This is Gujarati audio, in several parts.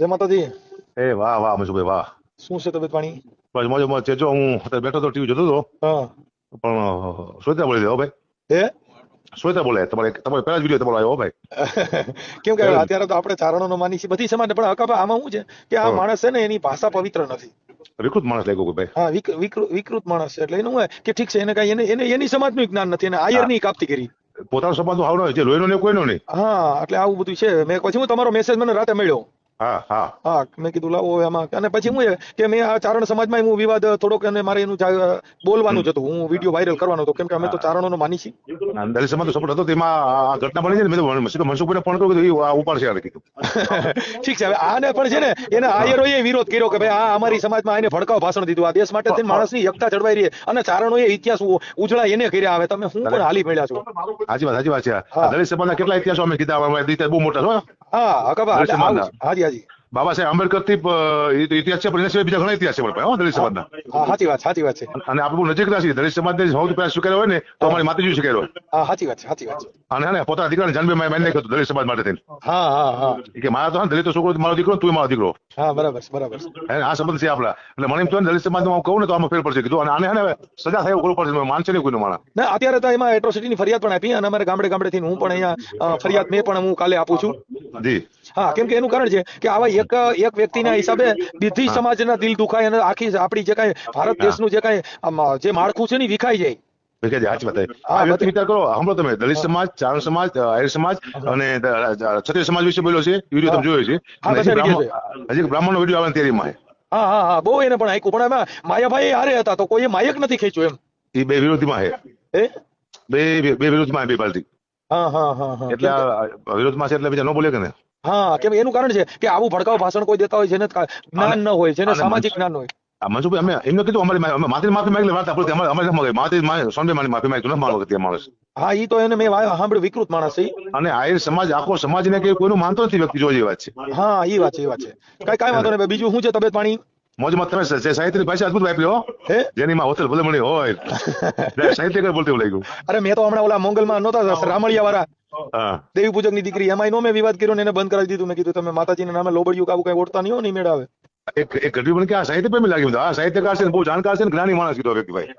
જય માતાજી. એ વાહ વાહ મજુભાઈ વાહ. શું છે તબિયત પાણી? બસ મોજે મોજ છે જો હું અત્યારે બેઠો તો ટીવી જોતો હતો. હા. પણ શ્વેતા બોલી દે ભાઈ. હે? શ્વેતા બોલે. તમારે તમારે પહેલા જ વીડિયો તમારો આવ્યો ભાઈ. કેમ કે અત્યારે તો આપણે ચારણોનો માની છીએ. બધી સમાજ પણ હકાભા આમાં શું છે? કે આ માણસ છે ને એની ભાષા પવિત્ર નથી. વિકૃત માણસ લાગ્યો કોઈ ભાઈ. હા વિક- વિકૃત માણસ છે. એટલે એનું હોય? કે ઠીક છે એને કઈ એને એને એની સમાજનું જ્ઞાન નથી. અને આયરની કાપતી કરી. પોતાનો સંબંધ હાવ ન જે લોહીનો ને કોઈનો નહીં. હા એટલે આવું બધું છે. મેં પછી હું તમારો મેસેજ મને રાતે મળ્યો. હા હા. હા મેં કીધું લાવો એમાં અને પછી હું કે મેં આ ચારણ સમાજમાં હું વિવાદ થોડોક અને મારે એનું બોલવાનું જ હતું. હું વીડિયો વાયરલ કરવાનો હતો. કેમ કે અમે તો ચારણોનો માની છીએ. દલિત સમાજ સપોર્ટ હતો તેમાં આ ઘટના બની છે ને મેં તો મનસુખભાઈને ફોન કર્યો કીધું આ ઉપાડશે આને કીધું ઠીક છે હવે આને પણ છે ને એને આયરોએ વિરોધ કર્યો કે ભાઈ આ અમારી સમાજમાં એને ભડકાવ ભાષણ દીધું. આ દેશ માટે થઈને માણસની એકતા જળવાઈ રહી. અને ચારણોએ ઇતિહાસ ઉજળા એને કર્યા આવે. તમે હું પણ હાલી મળ્યા છો. સાચી વાત સાચી વાત છે. દલિત સમાજના કેટલા ઇતિહાસો અમે કીધા બહુ મોટા છે હો. છે. હાજી હાજી. બાબા સાહેબ આંબેડકરથી ઇતિહાસ છે પણ એના સિવાય બીજા ઘણા ઇતિહાસ છે પણ ભાઈ દલિત સમાજના. સાચી વાત સાચી વાત છે. અને આપણે નજીક નજીકના છીએ. દલિત સમાજને સૌથી પહેલા સ્વીકાર્યો હોય ને તો અમારી માતાજી સ્વીકાર્યો હા સાચી વાત છે સાચી વાત છે. અને ને પોતાના દીકરાને જન્મે મેં માની નાખ્યો દલિત સમાજ માટે થઈને. હા હા હા. કે મારા તો દલિત છોકરો મારો દીકરો તું મારો દીકરો. હા બરાબર છે બરાબર છે. આ સંબંધ છે આપણા. એટલે મને એમ દલિત હું કહું ને તો આમાં ફેર પડશે. કીધું અને આને હવે સજા થાય એવું પડશે માનશે નહીં કોઈનું માણસ. ના અત્યારે તો એમાં એટ્રોસિટી ની ફરિયાદ પણ આપી અને અમારે ગામડે ગામડે થી હું પણ અહીંયા ફરિયાદ મેં પણ હું કાલે આપું છું. જી. હા કેમ કે એનું કારણ છે કે આવા એક એક વ્યક્તિના હિસાબે બીજી સમાજના દિલ દુખાય અને આખી આપણી જે કાંઈ ભારત દેશનું જે કાંઈ જે માળખું છે ને વિખાઈ જાય. મેં સાચી વાત આ વ્યક્તિ વિચાર કરો સાંભળો તમે દલિત સમાજ ચારણ સમાજ આર્ય સમાજ અને ક્ષત્રિય સમાજ વિશે બોલ્યો છે વીડિયો તમે જોયો છે. હજી બ્રાહ્મણ- નો વીડિયો આવવાની તૈયારીમાં હા હા હા બહુ એને પણ આંક્યું પણ એમાં માયાભાઈ હારે હતા તો કોઈએ માયક નથી ખેંચ્યું એમ. એ બે વિરોધીમાં હે? બે બે વિરોધમાં બે પાર્ટી એટલે વિરોધમાં છે એટલે બીજા ન બોલે કે ને? હા કેમ એનું કારણ છે કે આવું ભડકાવ ભાષણ કોઈ દેતા હોય જેને જ્ઞાન ન હોય જેને સામાજિક જ્ઞાન હોય. મનસુખભાઈ અમે એમને કીધું અમારી માથે માફી માંગી વાત આપણે અમારે અમારે નથી માથે સોનભાઈ મારી માફી માંગતું નથી મારો ત્યાં માણસ. હા એ તો એને મેં સાંભળ્યું વિકૃત માણસ છે અને આહિર સમાજ આખો સમાજને કે કોઈનું માનતો નથી વ્યક્તિ જો વાત છે. હા એ વાત છે ઈ વાત છે. કઈ કઈ વાંધો નહીં બીજું શું છે તબિયત પાણી? મોજમાં તમે સાહિત્ય સાહિત્યની ભાષા અદભુત વાપરી હો. હે? જેની માં હોતલ ભલે મળી હોય. સાહિત્યકાર બોલતી એવું ગયું અરે મેં તો હમણાં ઓલા મોંગલમાં નહોતા રામળિયા વાળા દેવી પૂજકની દીકરી એમાં નો મેં વિવાદ કર્યો ને એને બંધ કરાવી દીધું. મેં કીધું તમે માતાજીના નામે લોબડિયું કાબુ કઈ ઓળતા નહીં હો નહીં મેળાવે. એક એક ઘટવી મને કે આ સાહિત્ય પ્રેમી લાગ્યું. આ સાહિત્યકાર છે બહુ જાણકાર છે જ્ઞાની માણસ કીધો વ્યક્તિ ભાઈ.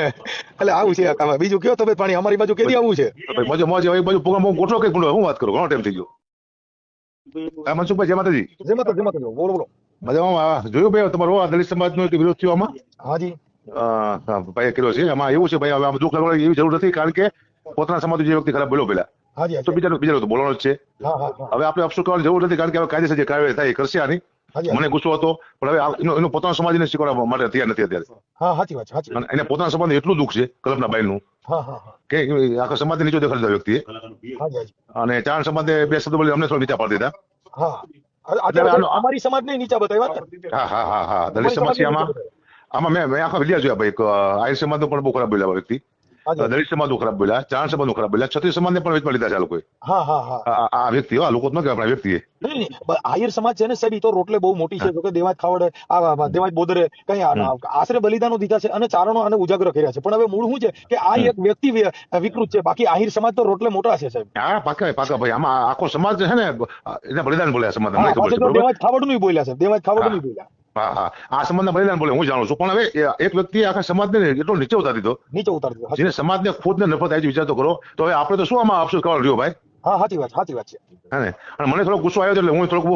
એટલે આવું છે આ બીજું કયો તમે પાણી? અમારી બાજુ કેદી આવું છે? મોજે મોજે હવે બાજુ પ્રોગ્રામ બહુ ગોઠવો કે હું વાત કરું ઘણો ટાઈમ થઈ ગયો. મનસુખભાઈ જય માતાજી. જય માતા જય માતા બોલો બોલો. મજામાં? જોયું ભાઈ તમારો આ દલિત સમાજનો વિરોધ થયો આમાં? હાજી. ભાઈ કર્યો છે. આમાં એવું છે ભાઈ હવે આમાં દુઃખ લાગવાની એવી જરૂર નથી કારણ કે પોતાના સમાજ જે વ્યક્તિ ખરાબ બોલ્યો પેલા. તો બીજાનો બીજાનો તો બોલવાનો જ છે. હવે આપણે અફસોસ કરવાની જરૂર નથી કારણ કે હવે કાયદેસર જે કાર્યવાહી થાય એ કરશે આની. મને ગુસ્સો હતો પણ હવે એનો એનો પોતાનો સમાજને શીખવાડવા માટે તૈયાર નથી અત્યારે. હા સાચી વાત સાચી અને એને પોતાના સમાજને એટલું દુઃખ છે કલ્પના બાઈનું. નું કે આખા સમાજને નીચો દેખાડી દીધા વ્યક્તિએ અને ચારણ સમાજને બે શબ્દ બોલી અમને થોડા નીચા પાડી દીધા. અમારી સમાજ ને નીચા બતાવ્યા ને. હા હા હા હા. દલિત સમાજ છે આમાં. આમાં મેં આખા વિડિયા જોયા ભાઈ. એક આર્ય સમાજનો પણ બહુ ખરાબ બોલ્યા વ્યક્તિ. દલિત સમાજનું ખરાબ બોલ્યા ચારણ સમાજનું ખરાબ બોલ્યા. ક્ષત્રિય સમાજને પણ વેચમાં લીધા છે આ લોકોએ. હા હા હા. આ- આ આ વ્યક્તિ આ લોકો ન કહેવાય પણ વ્યક્તિએ. નહીં, નહીં, આહિર સમાજ છે ને સાહેબ તો રોટલે બહુ મોટી છે. જોકે દેવાજ ખાવડે આ દેવાજ બોદરે કઈ આશરે બલિદાનો દીધા છે અને ચારણો અને ઉજાગર કર્યા છે. પણ હવે મૂળ શું છે? કે આ એક વ્યક્તિ વિકૃત છે. બાકી આહિર સમાજ તો રોટલે મોટા છે સાહેબ. હા પાકા પાકા ભાઈ. આમાં આખો સમાજ છે ને એના બલિદાન બોલ્યા સમાજ દેવાજ ખાવડનું બોલ્યા છે દેવાજ ખાવડનું બોલ્યા. હા હા. આ સમાજના બલિદાન બોલે હું જાણું છું. પણ હવે એક વ્યક્તિ આખા સમાજને એટલો નીચે ઉતારી દીધો. નીચે ઉતારી દીધો જેને સમાજને ખુદને નફરત આવી વિચાર તો કરો. તો હવે આપણે તો શું આમાં અફસોસ કરવા રહ્યો ભાઈ? હા સાચી વાત સાચી વાત છે. અને મને થોડો ગુસ્સો આવ્યો એટલે હું થોડોક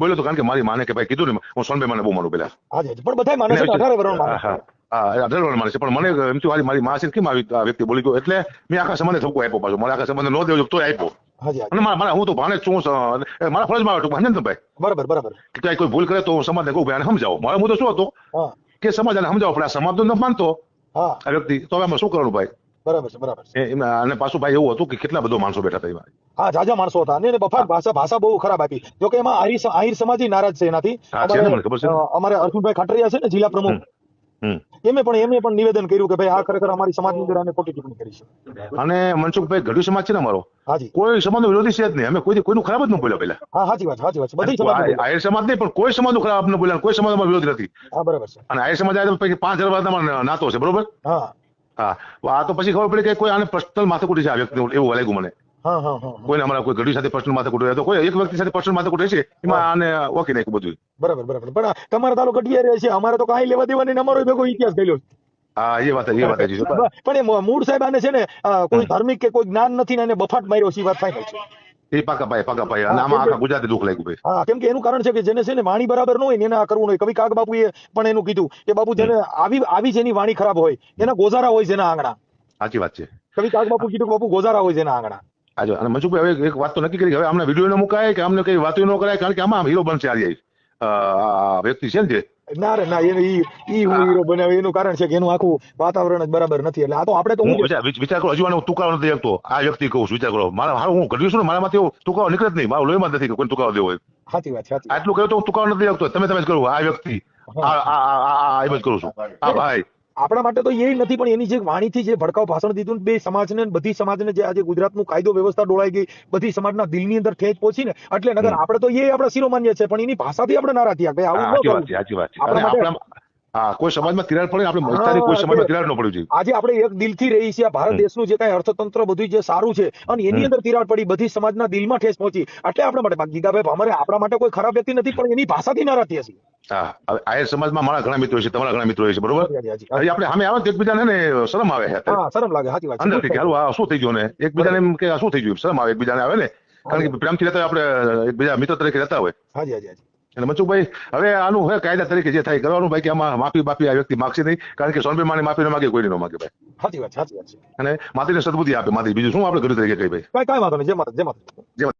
બોલ્યો હતો કારણ કે મારી માને કે ભાઈ કીધું ને હું સોનભાઈ માને બહુ માનું પેલા હાજી પણ બધા માને છે વર્ષ હા અઢાર વર્ષ માને છે. પણ મને એમ થયું મારી મારી માં છે કેમ આવી વ્યક્તિ બોલી ગયો? એટલે મેં આખા સમાજને ઠપકો આપ્યો પાછો. મારે આખા સમાજને ન દેવો તો આપ્યો. હાજી અને મારા મારા હું તો ભાને છું મારા ફરજમાં આવ્યો ભાને ને ભાઈ? બરાબર બરાબર. ક્યાંય કોઈ ભૂલ કરે તો હું સમાજને કહું ભાઈ સમજાવો. મારો મુદ્દો શું હતો? કે સમાજ આને સમજાવો પણ આ સમાજ તો ન માનતો. હા. આ વ્યક્તિ તો હવે શું કરવાનું ભાઈ? બરાબર છે બરાબર અને પાછું ભાઈ એવું હતું કે કેટલા બધો માણસો બેઠા હતા એમાં. હા જાજા માણસો હતા. અને બફાટ ભાષા ભાષા બહુ ખરાબ આપી. જો કે એમાં આહિર આહિર સમાજ નારાજ છે એનાથી. અમારે અર્જુનભાઈ ખાટરિયા છે ને જિલ્લા પ્રમુખ. એમે પણ એમને પણ નિવેદન કર્યું કે ભાઈ આ ખરેખર અમારી સમાજની અંદર અમે ખોટી ટિપ્પણી કરી છે. અને મનસુખભાઈ ગઢવી સમાજ છે ને અમારો? હાજી. કોઈ સમાજનો વિરોધી છે જ નહીં. અમે કોઈ કોઈનું ખરાબ જ ન બોલ્યા પેલા હા સાચી વાત સાચી વાત છે. બધી સમાજ આયર સમાજ નહીં પણ કોઈ સમાજનું ખરાબ ન બોલ્યા કોઈ સમાજમાં વિરોધ નથી. હા બરાબર છે. અને આયર સમાજ આજે પછી પાંચ હજાર તમારો નાતો છે બરોબર? હા. હા. આ તો પછી ખબર પડી કે કોઈ આને પર્સનલ માથાકૂટી છે આ વ્યક્તિ એવું લાગ્યું મને. કોઈને અમારા કોઈ ઘડી સાથે પર્સનલ માથે કુટે તો કોઈ એક વ્યક્તિ સાથે પર્સનલ માથે કુટે છે એમાં આને ઓકે નાખ્યું બધું. બરાબર બરાબર. પણ તમારે તારો ઘટિયા રહે છે અમારે તો કાંઈ લેવા દેવા નહીં અમારો ભેગો ઇતિહાસ ગયેલો હા એ વાત એ વાત છે. પણ એ મૂળ સાહેબ આને છે ને કોઈ ધાર્મિક કે કોઈ જ્ઞાન નથી ને એને બફાટ માર્યો છે એ વાત ફાઇનલ છે. એ પાકા ભાઈ પાકા ભાઈ અને આમાં આખા ગુજરાતે દુઃખ લાગ્યું ભાઈ. હા કેમ કે એનું કારણ છે કે જેને છે ને વાણી બરાબર ન હોય ને એને આ કરવું નહીં કવિ કાગ બાપુએ પણ એનું કીધું કે બાપુ જેને આવી આવી જેની વાણી ખરાબ હોય એના ગોઝારા હોય જેના આંગણા. સાચી વાત છે. કવિ કાગ બાપુ કીધું કે બાપુ ગોઝારા હોય જેના આંગણા. આજે અને મનસુખભાઈ હવે એક વાત તો નક્કી કરી હવે અમને વીડિયો ન મુકાય કે અમને કઈ વાતો ન કરાય કારણ કે આમાં હીરો બનશે આજે આ વ્યક્તિ છે ને જે ના રે ના એ ઈ હું હીરો બનાવે એનું કારણ છે કે એનું આખું વાતાવરણ જ બરાબર નથી એટલે આ તો આપણે તો હું હું વિચાર કરો હજુ આનો તુકારો નથી આપતો આ વ્યક્તિ કહું છું વિચાર કરો મારા હારું હું ઘડ્યું છું ને મારામાંથી એવું તુકારો નીકળે જ નહીં મારું લોહીમાં નથી કોઈ તુકારો દેવો હોય સાચી વાત સાચી આટલું કહ્યું તો હું તુકારો નથી આપતો તમે તમે જ કરો આ વ્યક્તિ આ આ આ આ- આ એમ જ કરું છું આ ભાઈ આપણા માટે તો એ નથી પણ એની જે વાણીથી જે ભડકાઉ ભાષણ દીધું ને બે સમાજને ને બધી સમાજને જે આજે ગુજરાતનું કાયદો વ્યવસ્થા ડોળાઈ ગઈ બધી સમાજના દિલની અંદર ઠેચ પહોંચી ને એટલે નગર આપણે તો એ આપણા શિરોમાન્ય છે પણ એની ભાષાથી આપણે નારા થયા આવું માટે- આપણા હા કોઈ સમાજમાં તિરાડ પડે આપણે મળતા કોઈ સમાજમાં તિરાડ ન પડવી જોઈએ. આજે આપણે એક દિલથી રહી છીએ આ ભારત. દેશનું જે કઈ અર્થતંત્ર બધું જે સારું છે અને એની અંદર તિરાડ પડી બધી સમાજના દિલમાં ઠેસ પહોંચી. એટલે આપણા માટે ગીગાભાઈ અમારે આપણા માટે કોઈ ખરાબ વ્યક્તિ નથી પણ એની ભાષાથી નારાજ થયા છીએ. હા આયર સમાજમાં મારા ઘણા મિત્રો છે તમારા ઘણા મિત્રો છે બરોબર. આપણે સામે આવે તો એકબીજાને ને શરમ આવે હા શરમ લાગે સાચી વાત છે. અંદરથી આ શું થઈ ગયું ને? એકબીજાને એમ કે શું થઈ ગયું? શરમ આવે એકબીજાને આવે ને. કારણ કે પ્રેમથી રહેતા આપણે એકબીજા મિત્ર તરીકે રહેતા હોય. હાજી હાજી હાજી. એટલે મચુભાઈ હવે આનું હવે કાયદા તરીકે જે થાય કરવાનું ભાઈ કે આમાં માફી બાફી આ વ્યક્તિ માગશે નહીં. કારણ કે સોનભાઈ માની માફી ન માગે કોઈ ન માગે ભાઈ. સાચી વાત સાચી વાત છે. અને માતીને સદબુદ્ધિ આપે માતી બીજું શું આપણે ઘર તરીકે કહી ભાઈ? કાંઈ વાંધો નહીં જે માતા જે માતા